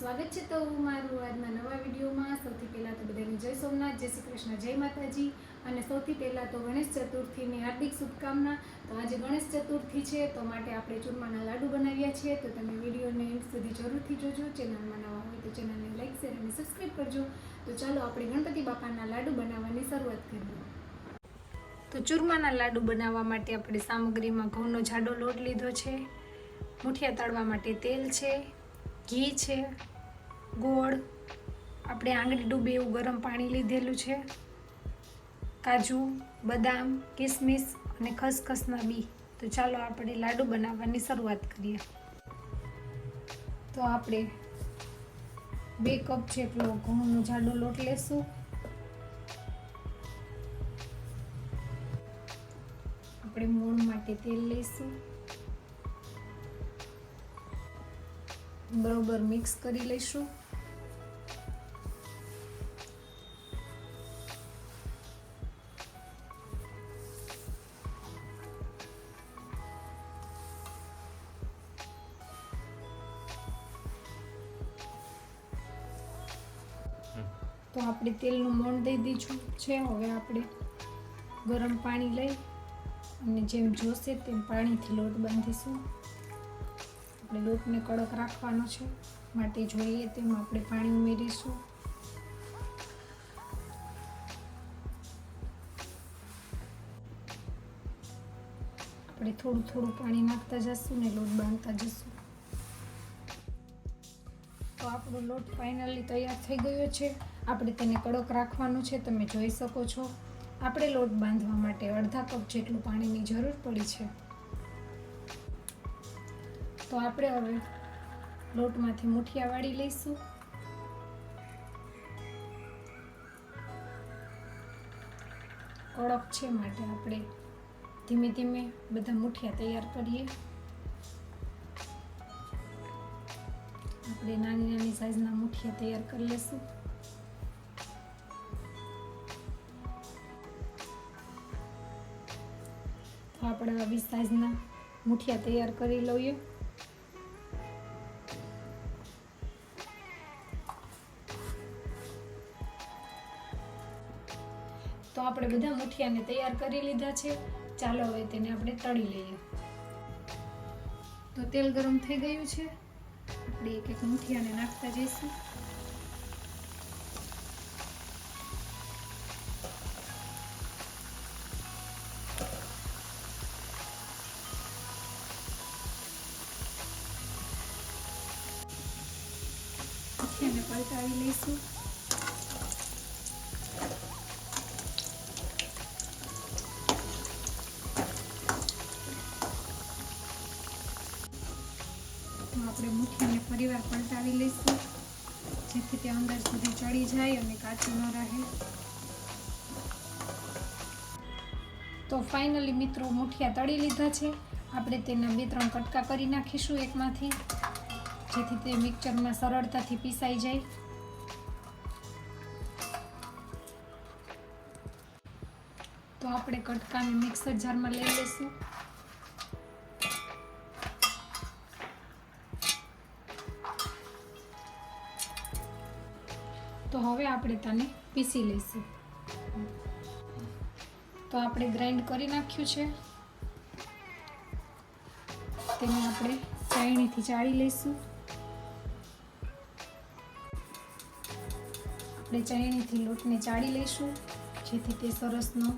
સ્વાગત છે તો મારું આજના નવા વિડીયોમાં. સૌથી પહેલાં તો બધાને જય સોમનાથ, જય શ્રી કૃષ્ણ, જય માતાજી. અને સૌથી પહેલાં તો ગણેશ ચતુર્થીની હાર્દિક શુભકામના. તો આજે ગણેશ ચતુર્થી છે, તો માટે આપણે ચૂરમાના લાડુ બનાવ્યા છે. તો તમે વિડીયોને એન્ડ સુધી જરૂરથી જોજો. ચેનલમાં નવા હોય તો ચેનલને લાઈક, શેર અને સબસ્ક્રાઈબ કરજો. તો ચાલો આપણે ગણપતિ બાપાના લાડુ બનાવવાની શરૂઆત કરીએ. તો ચૂરમાના લાડુ બનાવવા માટે આપણે સામગ્રીમાં ઘઉંનો જાડો લોટ લીધો છે. મુઠિયા તળવા માટે તેલ છે. ઘી છે, ગોળ, આપણે આંગળી ડૂબે એવું ગરમ પાણી લીધેલું છે, કાજુ, બદામ, કિસમિસ અને ખસખસના બી. તો ચાલો આપણે લાડુ બનાવવાની શરૂઆત કરીએ. તો આપણે બે કપ જેટલો ઘઉંનો જાડો લોટ લેશું. આપણે મોણ માટે તેલ લઈશું બરોબર મિક્સ કરી લઈશું. તો આપણે તેલનું મોણ દઈ દીધું છે. હવે આપણે ગરમ પાણી લઈ અને જેમ જોશે તેમ પાણીથી લોટ બાંધીશું. આપણે લોટને કડક રાખવાનો છે. માટે જોઈએ તેમાં આપણે પાણી ઉમેરીશું. આપણે થોડું થોડું પાણી નાખતા જશું ને લોટ બાંધતા જશું. તો આપણો લોટ ફાઇનલી તૈયાર થઈ ગયો છે. આપણે તેને કડક રાખવાનો છે. તમે જોઈ શકો છો. આપણે લોટ બાંધવા માટે અડધા કપ જેટલું પાણીની જરૂર પડી છે. તો આપણે હવે લોટમાંથી મુઠિયા વાળી લઈશું. કડક છે માટે આપણે ધીમે ધીમે બધા મુઠિયા તૈયાર કરીએ. આપણે નાની નાની સાઈઝના મુઠિયા તૈયાર કરી લઈશું. આપણે આવી સાઈઝના મુઠિયા તૈયાર કરી લઈએ. તો આપણે બધા મુઠિયાને તૈયાર કરી લીધા છે. ચાલો હવે તેને આપણે તળી લઈએ. તો તેલ ગરમ થઈ ગયું છે. આપણે એક એક મુઠિયાને નાખતા જઈશું. મુઠિયાને પલટાવી લઈશું. ફરીવાર લઈશું. જેથી તે અંદર સુધી ચડી જાય અને કાચું ન રહે. તો ફાઇનલી મિત્રો મુઠિયા તળી લીધા છે. આપણે તેના બે ત્રણ કટકા કરી નાખીશું એકમાંથી, જેથી તે મિક્સરમાં સરળતાથી પીસાઈ જાય. તો આપણે કટકાને મિક્સર જારમાં લઈ લઈશું. તો હવે આપણે તેને પીસી લઈશું. તો આપણે ગ્રાઇન્ડ કરી નાખ્યું છે. તેને આપણે ચાળણીથી ચાળી લઈશું. આપણે ચાળણીથી લોટને ચાળી લઈશું, જેથી તે સરસનો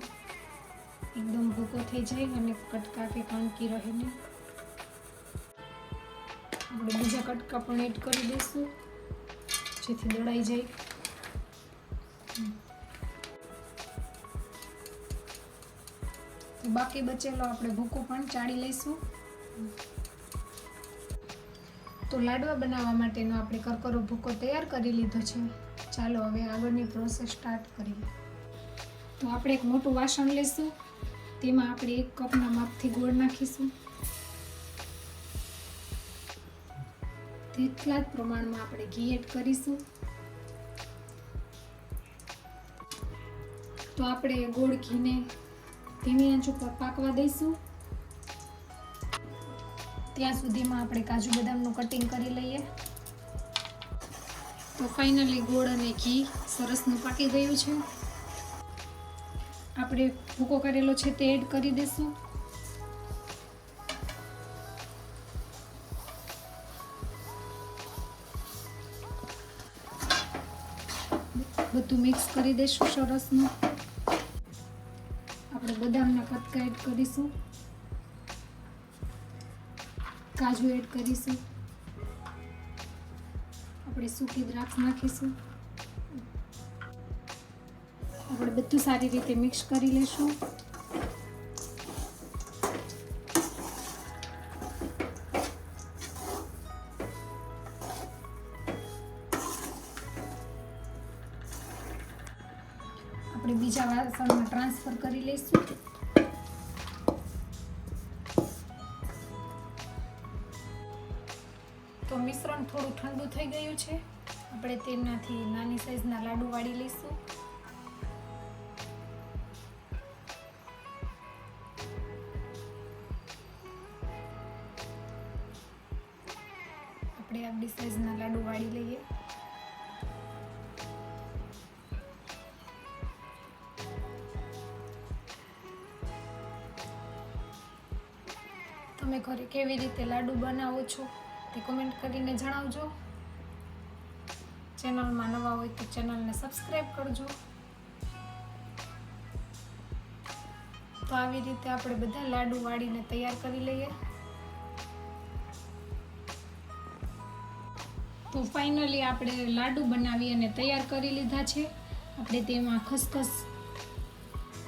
એકદમ ભૂકો થઈ જાય અને કટકા કે કણકી રહે નહીં. આપણે બીજા કટકા પણ એડ કરી દઈશું, જેથી દળાઈ જાય. બાકી બચેલો આપણે ભૂકો પણ ચાળી લઈશું. તો લાડવા બનાવવા માટેનો આપણે કરકરો ભૂકો તૈયાર કરી લીધો છે. ચાલો હવે આગળની પ્રોસેસ સ્ટાર્ટ કરીએ. તો આપણે એક મોટું વાસણ લઈશું. તેમાં આપણે એક કપના માપથી ગોળ નાખીશું. તેટલા જ પ્રમાણમાં આપણે ઘી એડ કરીશું. તો આપણે ગોળ ઘીને ધીમી આંચ ઉપર પાકવા દઈશું. ત્યાં સુધીમાં આપણે કાજુ બદામનું કટિંગ કરી લઈએ. તો ફાઇનલી ગોળ અને ઘી સરસનું પાકી ગયું છે. આપણે ભૂકો કરેલો છે તે એડ કરી દઈશું. બધું મિક્સ કરી દઈશું સરસનું. આપણે બદામના કટકા એડ કરીશું. કાજુ એડ કરીશું. આપણે સૂકી દ્રાક્ષ નાખીશું. આપણે બધું સારી રીતે મિક્સ કરી લેશું. આપણે બીજા વાસણમાં ટ્રાન્સફર કરી લઈશું. તો મિશ્રણ થોડું ઠંડુ થઈ ગયું છે. આપણે તેનાથી નાની સાઈઝના લાડુ વાળી લઈશું. આપણે આપણી સાઈઝના લાડુ વાળી લઈએ. તમે ઘરે કેવી રીતે લાડુ બનાવો છો તે કોમેન્ટ કરીને જણાવજો. ચેનલમાં નવા હોય તો ચેનલને સબસ્ક્રાઈબ કરજો. તો આવી રીતે આપણે બધા લાડુ વાળીને તૈયાર કરી લઈએ. તો ફાઇનલી આપણે લાડુ બનાવી અને તૈયાર કરી લીધા છે. આપણે તેમાં ખસખસ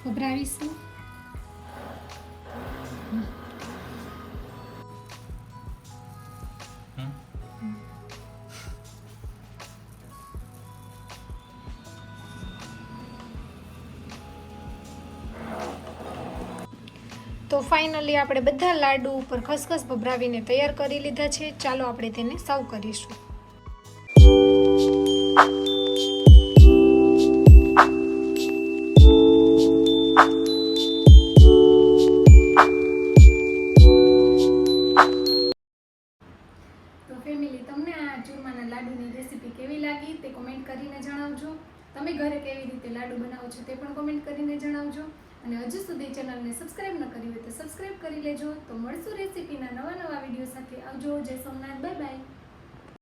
ભભરાવીશું તો ફાઇનલી આપણે બધા લાડુ ઉપર ખસખસ ભભરાવીને તૈયાર કરી લીધા છે. ચાલો આપણે તેને સર્વ કરીશું. તમને આ ચૂરમાના લાડુની રેસીપી કેવી લાગી તે કોમેન્ટ કરીને જણાવજો. તમે ઘરે કેવી રીતે લાડુ બનાવો છો તે પણ કોમેન્ટ કરીને જણાવજો. અને હજુ સુધી ચેનલને સબસ્ક્રાઇબ ન કરી હોય તો સબસ્ક્રાઇબ કરી લેજો. તો મળશું રેસીપીના નવા નવા વીડિયો સાથે. આવજો, જય સોમનાથ, બાય બાય.